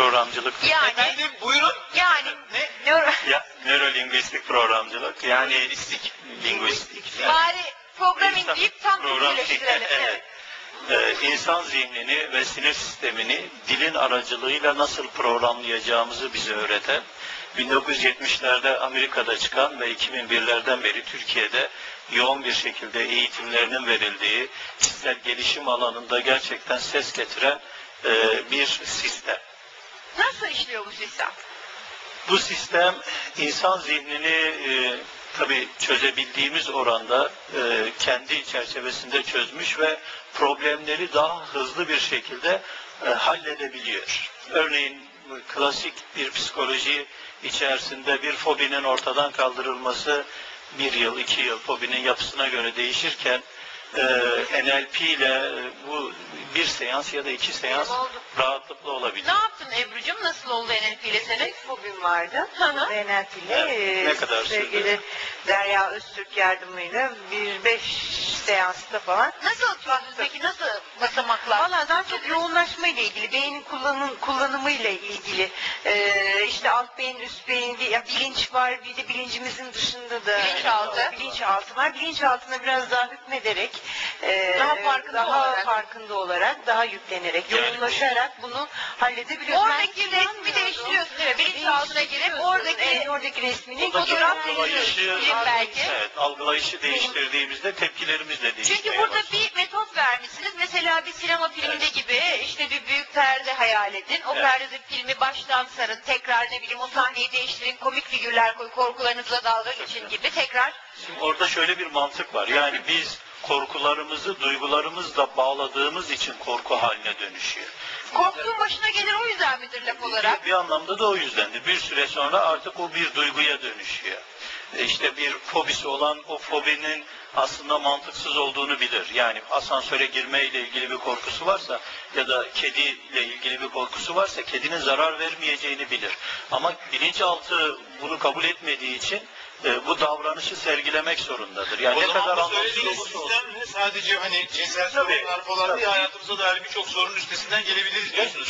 programcılık. Yani Efendim buyurun. yani Ne? nöro- Ya, nörolingüistik programcılık. Yani linguistik. linguistik. Yani bari programming insan- deyip tam program- evet. Ee, insan zihnini ve sinir sistemini dilin aracılığıyla nasıl programlayacağımızı bize öğreten 1970'lerde Amerika'da çıkan ve 2001'lerden beri Türkiye'de yoğun bir şekilde eğitimlerinin verildiği kişisel gelişim alanında gerçekten ses getiren e, bir sistem. Nasıl işliyor bu sistem? Bu sistem insan zihnini e, tabii çözebildiğimiz oranda e, kendi çerçevesinde çözmüş ve problemleri daha hızlı bir şekilde e, halledebiliyor. Örneğin klasik bir psikoloji içerisinde bir fobinin ortadan kaldırılması bir yıl, iki yıl fobinin yapısına göre değişirken e, NLP ile bu bir seans ya da iki seans Oldu. rahatlıkla Ne olabilir. yaptın Ebru'cum? Nasıl oldu NLP ile senin? fobim vardı. Hı hı. DNF ile Evet, ne kadar sürdü? sevgili Derya Öztürk yardımıyla bir beş seansta falan. Nasıl atıyorsunuz peki? Nasıl basamaklar? Valla daha çok yoğunlaşma ile ilgili, beynin kullanım, kullanımı ile ilgili. Ee, işte alt beyin, üst beyin, ya bilinç var, bir de bilincimizin dışında da Bilinçaltı. bilinçaltı var. Bilinçaltına biraz daha hükmederek, e, Daha farkında daha olarak. farkında olarak, daha yüklenerek, yoğunlaşarak bunu halledebiliyoruz. Oradaki Ben resmi değiştiriyorsun değil mi? Bilinçaltına girip oradaki oradaki resmini fotoğraf algılayışı, belki. evet, algılayışı değiştirdiğimizde tepkilerimiz de değişmeye Çünkü burada bir metot vermişsiniz. Mesela bir sinema filminde gibi işte bir büyük perde hayal edin. O Evet. perdede filmi baştan sarın. Tekrar ne bileyim o sahneyi değiştirin. Komik figürler koy. Korkularınızla dalga geçin gibi. Tekrar Şimdi orada şöyle bir mantık var. Yani biz korkularımızı duygularımızla bağladığımız için korku haline dönüşüyor. korktuğun başına gelir o yüzden midir laf olarak? Bir, bir anlamda da o yüzdendir. Bir süre sonra artık o bir duyguya dönüşüyor. E İşte bir fobisi olan o fobinin aslında mantıksız olduğunu bilir. Yani asansöre girme ile ilgili bir korkusu varsa ya da kediyle ilgili bir korkusu varsa kedinin zarar vermeyeceğini bilir. Ama bilinçaltı bunu kabul etmediği için bu davranışı sergilemek zorundadır. Yani o ne kadar bu anlamsız olursa olsun. sistemle sadece hani cinsel sorunlar falan değil hayatımıza dair birçok sorun üstesinden gelebiliriz diyorsunuz.